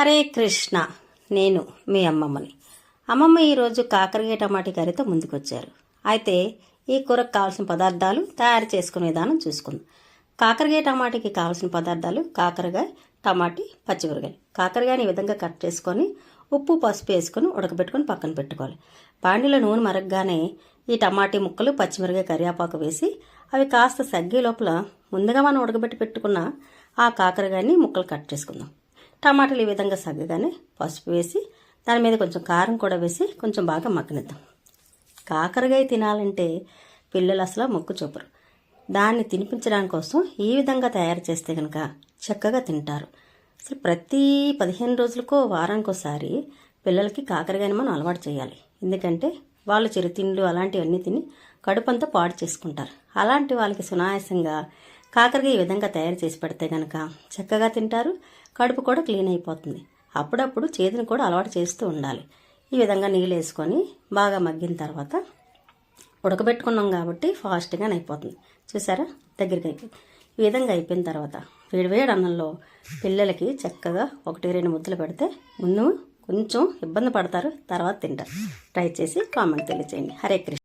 హరే కృష్ణ నేను మీ అమ్మమ్మని. అమ్మమ్మ ఈరోజు కాకరకాయ టమాటా కర్రీతో ముందుకొచ్చారు. అయితే ఈ కూరకు కావాల్సిన పదార్థాలు తయారు చేసుకునే విధానం చూసుకుందాం. కాకరకాయ టమాటీకి కావాల్సిన పదార్థాలు కాకరకాయ టమాటీ పచ్చిమిరకాయలు కాకరకాయని ఈ విధంగా కట్ చేసుకొని ఉప్పు పసుపు వేసుకొని ఉడకబెట్టుకొని పక్కన పెట్టుకోవాలి. బాండిలో నూనె మరగగానే ఈ టమాటీ ముక్కలు పచ్చిమిరకాయ కరివేపాకు వేసి అవి కాస్త సగ్గే లోపల ముందుగా మనం ఉడకబెట్టి పెట్టుకున్న ఆ కాకరకాయని ముక్కలు కట్ చేసుకుందాం. టమాటాలు ఈ విధంగా సగ్గగానే పసుపు వేసి దాని మీద కొంచెం కారం కూడా వేసి కొంచెం బాగా మగ్గనిద్దాం. కాకరకాయ తినాలంటే పిల్లలు అసలు మొక్కు చూపరు. దాన్ని తినిపించడానికి కోసం ఈ విధంగా తయారు చేస్తే కనుక చక్కగా తింటారు. అసలు ప్రతి పదిహేను రోజులకో వారానికోసారి పిల్లలకి కాకరకాయని మనం అలవాటు చేయాలి. ఎందుకంటే వాళ్ళు చిరుతిండ్లు అలాంటివన్నీ తిని కడుపంతా పాడు చేసుకుంటారు. అలాంటి వాళ్ళకి సునాయాసంగా కాకరకాయ ఈ విధంగా తయారు చేసి పెడితే కనుక చక్కగా తింటారు కడుపు కూడా క్లీన్ అయిపోతుంది. అప్పుడప్పుడు చేతిని కూడా అలవాటు చేస్తూ ఉండాలి. ఈ విధంగా నీళ్ళు వేసుకొని బాగా మగ్గిన తర్వాత ఉడకబెట్టుకున్నాం కాబట్టి ఫాస్ట్గానే అయిపోతుంది. చూసారా? దగ్గరికి అయిపోయింది ఈ విధంగా అయిపోయిన తర్వాత వేడివేడి అన్నంలో పిల్లలకి చక్కగా ఒకటి రెండు ముద్దలు పెడితే ముందు కొంచెం ఇబ్బంది పడతారు తర్వాత తింటారు. ట్రై చేసి కామెంట్ తెలియచేయండి. హరే కృష్ణ.